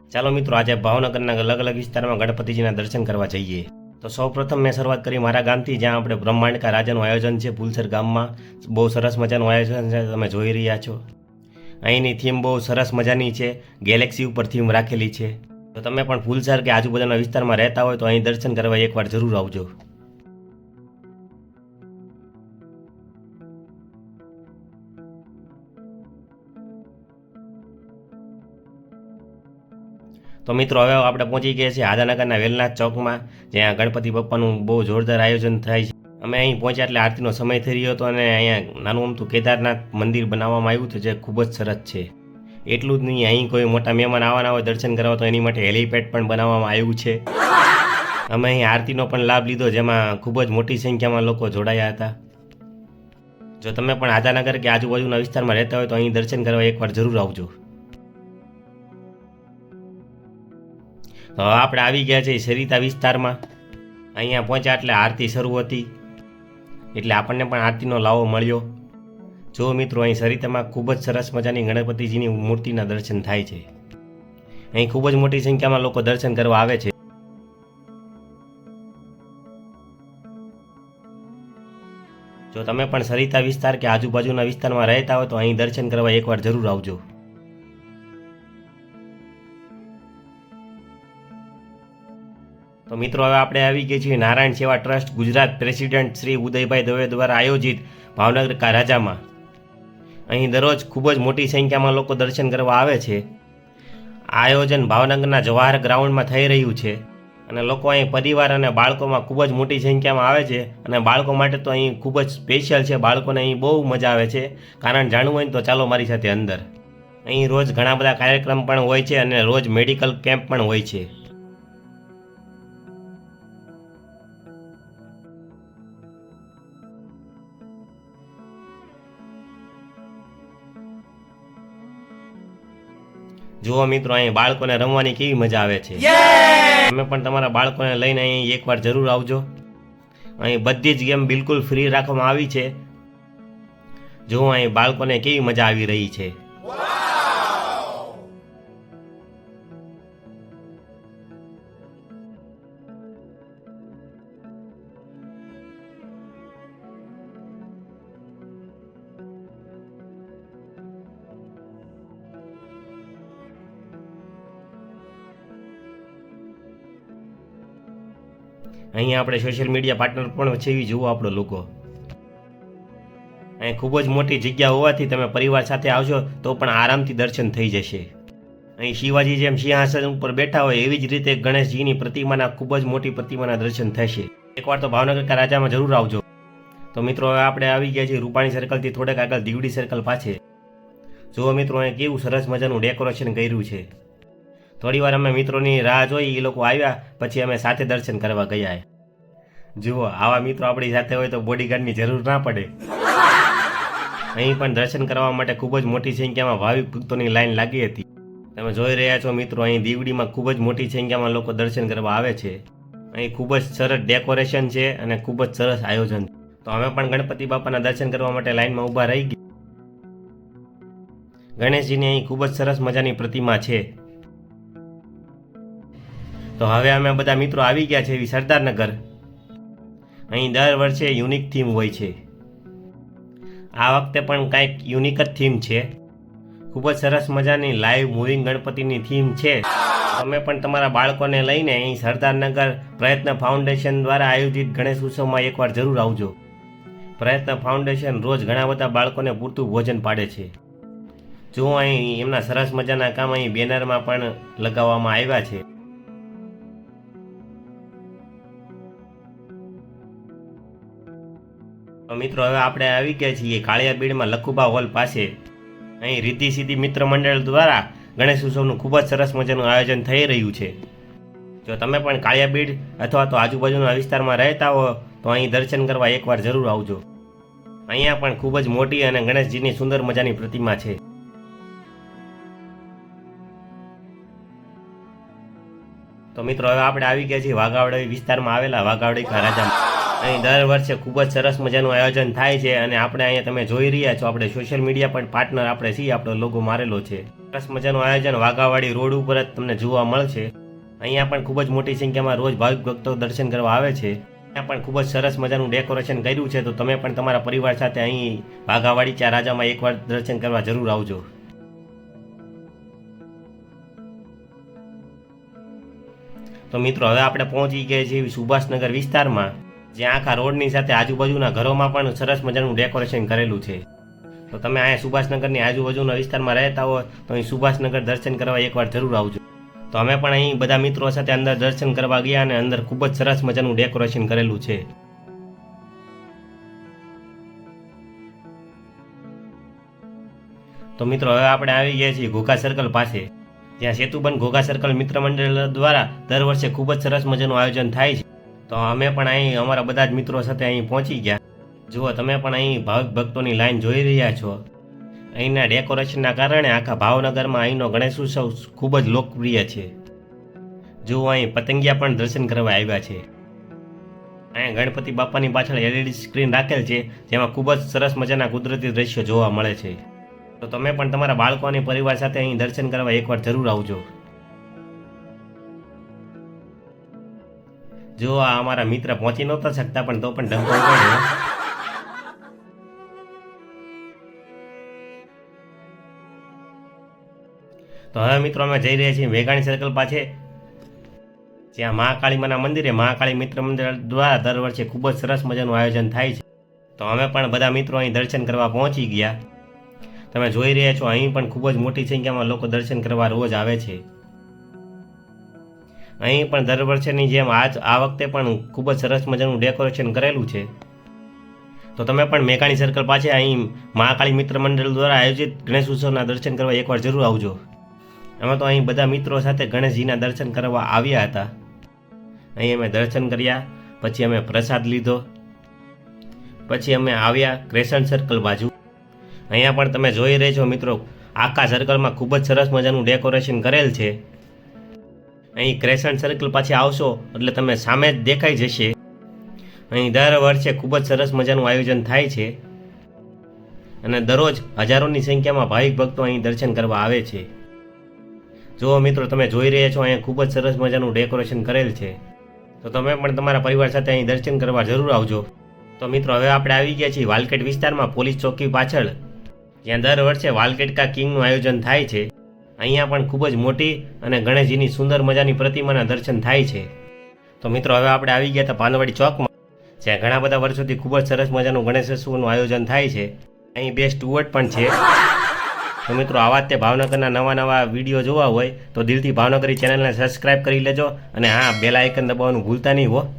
ચાલો મિત્રો, આજે ભાવનગરના અલગ અલગ વિસ્તારમાં ગણપતિજીના દર્શન કરવા જઈએ. તો સૌપ્રથમ મેં શરૂઆત કરી મારા ગામથી, જ્યાં આપણે બ્રહ્માંડકા રાજાનું આયોજન છે, ભૂલસર ગામમાં. બહુ સરસ મજાનું આયોજન છે, તમે જોઈ રહ્યા છો. અહીંની થીમ બહુ સરસ મજાની છે ગેલેક્સી ઉપર થીમ રાખેલી છે. તો તમે પણ ફૂલસર કે આજુબાજુના વિસ્તારમાં રહેતા હોય તો અહીં દર્શન કરવા એકવાર જરૂર આવજો. તો મિત્રો, હવે આપણે પહોંચી ગયા છીએ આદાનગરના વેલનાથ ચોકમાં, જ્યાં ગણપતિ બપ્પાનું બહુ જોરદાર આયોજન થાય છે. અમે અહીં પહોંચ્યા એટલે આરતીનો સમય થઈ રહ્યો હતો અને અહીંયા નાનું અમથું કેદારનાથ મંદિર બનાવવામાં આવ્યું હતું, જે ખૂબ જ સરસ છે. એટલું જ નહીં, અહીં કોઈ મોટા મહેમાન આવવાના હોય, દર્શન કરવા તો એની માટે હેલીપેડ પણ બનાવવામાં આવ્યું છે. અમે અહીં આરતીનો પણ લાભ લીધો, જેમાં ખૂબ જ મોટી સંખ્યામાં લોકો જોડાયા હતા. જો તમે પણ આદાનગર કે આજુબાજુના વિસ્તારમાં રહેતા હોય, તો અહીં દર્શન કરવા એકવાર જરૂર આવજો. તો આપણે આવી ગયા છીએ સરિતા વિસ્તારમાં. અહીંયા પહોંચ્યા એટલે આરતી શરૂ હતી. એટલે આપણને પણ આરતીનો લાવો મળ્યો. જો મિત્રો, અહીં સરિતામાં ખૂબ જ સરસ મજાની ગણપતિજીની મૂર્તિના દર્શન થાય છે. અહીં ખૂબ જ મોટી સંખ્યામાં લોકો દર્શન કરવા આવે છે. જો તમે પણ સરિતા વિસ્તાર કે આજુબાજુના વિસ્તારમાં રહેતા હોય તો અહીં દર્શન કરવા એકવાર જરૂર આવજો. તો મિત્રો, હવે આપણે આવી ગયા છીએ નારાયણ સેવા ટ્રસ્ટ ગુજરાત પ્રેસિડેન્ટ શ્રી ઉદયભાઈ દવે દ્વારા આયોજિત ભાવનગર રાજામાં. અહીં દરરોજ ખૂબ જ મોટી સંખ્યામાં લોકો દર્શન કરવા આવે છે. આયોજન ભાવનગરના જવાહર ગ્રાઉન્ડમાં થઈ રહ્યું છે અને લોકો અહીં પરિવાર અને બાળકોમાં ખૂબ જ મોટી સંખ્યામાં આવે છે અને બાળકો માટે તો અહીં ખૂબ જ સ્પેશિયલ છે. બાળકોને અહીં બહુ મજા આવે છે. કારણ જાણવું હોય તો ચાલો મારી સાથે અંદર. અહીં રોજ ઘણા બધા કાર્યક્રમ પણ હોય છે અને રોજ મેડિકલ કેમ્પ પણ હોય છે. જુઓ મિત્રો અહીં બાળકોને રમવાની કેવી મજા આવે છે. તમે પણ તમારા બાળકોને લઈને અહીં એકવાર જરૂર આવજો. અહીં બધી જ ગેમ બિલકુલ ફ્રી રાખવામાં આવી છે. જુઓ અહીં બાળકોને કેવી મજા આવી રહી છે. અહીં આપણે સોશિયલ મીડિયા પાર્ટનર પણ છે એવી જુઓ આપણો લોકો. અહીં ખૂબ જ મોટી જગ્યા હોવાથી તમે પરિવાર સાથે આવશો તો પણ આરામથી દર્શન થઈ જશે. અહીં શિવાજી જેમ સિંહાસન ઉપર બેઠા હોય એવી જ રીતે ગણેશજીની પ્રતિમાના ખૂબ જ મોટી પ્રતિમાના દર્શન થશે. એકવાર તો ભાવનગર રાજામાં જરૂર આવજો. તો મિત્રો, હવે આપણે આવી ગયા છીએ રૂપાણી સર્કલથી થોડેક આગળ દીવડી સર્કલ પાસે જુઓ મિત્રો અહીં કેવું સરસ મજાનું ડેકોરેશન કર્યું છે. થોડી વાર અમે મિત્રોની રાહ જોઈ એ લોકો આવ્યા, પછી અમે સાથે દર્શન કરવા ગયા. જુઓ, આવા મિત્રો આપણી સાથે હોય તો બોડીગાર્ડની જરૂર ના પડે. અહીં પણ દર્શન કરવા માટે ખૂબ જ મોટી સંખ્યામાં ભાવિક ભક્તોની લાઈન લાગી હતી. તમે જોઈ રહ્યા છો મિત્રો, અહીં દીવડીમાં ખૂબ જ મોટી સંખ્યામાં લોકો દર્શન કરવા આવે છે. અહીં ખૂબ જ સરસ ડેકોરેશન છે અને ખૂબ જ સરસ આયોજન. તો અમે પણ ગણપતિ બાપાના દર્શન કરવા માટે લાઈનમાં ઊભા રહી ગયા. ગણેશજીની અહીં ખૂબ જ સરસ મજાની પ્રતિમા છે. તો હવે અમે બધા મિત્રો આવી ગયા છે એવી સરદારનગર. અહીં દર વર્ષે યુનિક થીમ હોય છે. આ વખતે પણ કાંઈક યુનિક જ થીમ છે. ખૂબ જ સરસ મજાની લાઈવ મૂવિંગ ગણપતિની થીમ છે. તમે પણ તમારા બાળકોને લઈને અહીં સરદારનગર પ્રયત્ન ફાઉન્ડેશન દ્વારા આયોજિત ગણેશ ઉત્સવમાં એકવાર જરૂર આવજો. પ્રયત્ન ફાઉન્ડેશન રોજ ઘણા બધા બાળકોને પૂરતું ભોજન પાડે છે. જો અહીં એમના સરસ મજાના કામ અહીં બેનરમાં પણ લગાવવામાં આવ્યા છે. મિત્રો, હવે આપણે આવી ગયા છીએ કાળિયા બીડમાં લખુબા હોલ પાસે. અહીં રીતિ સીધી મિત્ર મંડળ દ્વારા ગણેશ ઉત્સવનું ખૂબ જ સરસ મજાનું આયોજન થઈ રહ્યું છે. જો તમે પણ કાળિયા બીડ અથવા તો આજુબાજુના વિસ્તારમાં રહેતા હો, તો અહીં દર્શન કરવા એકવાર જરૂર આવજો. અહીંયા પણ ખૂબ જ મોટી અને ગણેશજીની સુંદર મજાની પ્રતિમા છે. તો મિત્રો, હવે આપણે આવી ગયા છીએ વાઘાવડી વિસ્તારમાં આવેલા વાઘાવડી કા રાજામાં. અહીં દર વર્ષે ખૂબ જ સરસ મજાનું આયોજન થાય છે અને આપણે અહીંયા તમે જોઈ રહ્યા છો, આપણે સોશિયલ મીડિયા પણ પાર્ટનર આપણે છીએ, આપણો લોગો મારેલો છે. સરસ મજાનું આયોજન વાઘાવાડી રોડ ઉપર જ તમને જોવા મળશે. અહીંયા પણ ખૂબ જ મોટી સંખ્યામાં રોજ ભાવિક ભક્તો દર્શન કરવા આવે છે. ત્યાં પણ ખૂબ જ સરસ મજાનું ડેકોરેશન કર્યું છે, તો તમે પણ તમારા પરિવાર સાથે અહીં વાઘાવાડી ચા રાજામાં એકવાર દર્શન કરવા જરૂર આવજો. તો મિત્રો, હવે આપણે પહોંચી ગયા છીએ સુભાષનગર વિસ્તારમાં. જ્યાં આખા રોડની સાથે આજુબાજુના ઘરોમાં પણ સરસ મજાનું ડેકોરેશન કરેલું છે. તો તમે અહીંયા સુભાષનગરની આજુબાજુના વિસ્તારમાં રહેતા હોય, તો અહીં સુભાષનગર દર્શન કરવા એકવાર જરૂર આવજો. તો અમે પણ અહીં બધા મિત્રો સાથે અંદર દર્શન કરવા ગયા અને અંદર ખૂબ જ સરસ મજાનું ડેકોરેશન કરેલું છે. તો મિત્રો, હવે આપણે આવી ગયા છીએ ઘોઘા સર્કલ પાસે. જ્યાં સેતુબંધ ઘોઘા સર્કલ મિત્ર મંડળ દ્વારા દર વર્ષે ખૂબ જ સરસ મજાનું આયોજન થાય છે. તો અમે પણ અહીં, અમારા બધા જ મિત્રો સાથે અહીં પહોંચી ગયા. જુઓ, તમે પણ અહીં ભાવિક ભક્તોની લાઈન જોઈ રહ્યા છો. અહીંના ડેકોરેશનના કારણે આખા ભાવનગરમાં અહીંનો ગણેશ ઉત્સવ ખૂબ જ લોકપ્રિય છે. જુઓ, અહીં પતંગિયા પણ દર્શન કરવા આવ્યા છે. અહીંયા ગણપતિ બાપાની પાછળ એલઈડી સ્ક્રીન રાખેલ છે, જેમાં ખૂબ જ સરસ મજાના કુદરતી દ્રશ્યો જોવા મળે છે. તો તમે પણ તમારા બાળકો અને પરિવાર સાથે અહીં દર્શન કરવા એકવાર જરૂર આવજો. જો આ અમારા મિત્ર પહોંચી નહોતા શકતા પણ તો પણ ઢંકો પડ્યો તો હવે મિત્રો અમે જઈ રહ્યા છીએ વેગાણી સર્કલ પાસે. જ્યાં મહાકાળીમાના મંદિરે મહાકાળી મિત્ર મંદિર દ્વારા દર વર્ષે ખૂબ જ સરસ મજાનું આયોજન થાય છે. તો અમે પણ બધા મિત્રો અહીં દર્શન કરવા પહોંચી ગયા. તમે જોઈ રહ્યા છો અહીં પણ ખૂબ જ મોટી સંખ્યામાં લોકો દર્શન કરવા રોજ આવે છે. અહીં પણ દર વર્ષેની જેમ આજ, આ વખતે પણ ખૂબ જ સરસ મજાનું ડેકોરેશન કરેલું છે. તો તમે પણ મેકાણી સર્કલ પાસે અહીં મહાકાળી મિત્ર મંડળ દ્વારા આયોજિત ગણેશ ઉત્સવના દર્શન કરવા એકવાર જરૂર આવજો. અમે તો અહીં બધા મિત્રો સાથે ગણેશજીના દર્શન કરવા આવ્યા હતા. અહીં અમે દર્શન કર્યા, પછી અમે પ્રસાદ લીધો, પછી અમે આવ્યા ક્રેશન સર્કલ બાજુ. અહીંયા પણ તમે જોઈ રહ્યા છો મિત્રો, આખા સર્કલમાં ખૂબ જ સરસ મજાનું ડેકોરેશન કરેલ છે. અહીં ક્રેસન્ટ સર્કલ પાછી આવશો, એટલે તમે સામે જ દેખાઈ જશે. અહીં દર વર્ષે ખૂબ જ સરસ મજાનું આયોજન થાય છે. અને દરરોજ હજારોની સંખ્યામાં ભાવિક ભક્તો અહીં દર્શન કરવા આવે છે. જુઓ મિત્રો, તમે જોઈ રહ્યા છો, અહીંયા ખૂબ જ સરસ મજાનું ડેકોરેશન કરેલ છે. તો તમે પણ તમારા પરિવાર સાથે અહીં દર્શન કરવા જરૂર આવજો. તો મિત્રો, હવે આપણે આવી ગયા છીએ વાલકેટ વિસ્તારમાં પોલીસ ચોકી પાછળ, જ્યાં દર વર્ષે વાલકેટકા કિંગનું આયોજન થાય છે. અહીંયા પણ ખૂબ જ મોટી અને ગણેશજીની સુંદર મજાની પ્રતિમાના દર્શન થાય છે. તો મિત્રો, હવે આપણે આવી ગયા હતા પાનવાડી ચોકમાં, જ્યાં ઘણા બધા વર્ષોથી ખૂબ જ સરસ મજાનું ગણેશોત્સવનું આયોજન થાય છે. અહીં બે સ્ટુઅર્ટ પણ છે. તો મિત્રો, આવા તે ભાવનગરના નવા નવા વીડિયો જોવા હોય તો દિલથી ભાવનગરી ચેનલને સબસ્ક્રાઇબ કરી લેજો અને હા, બેલ આઇકન દબાવવાનું ભૂલતા નહીં હો.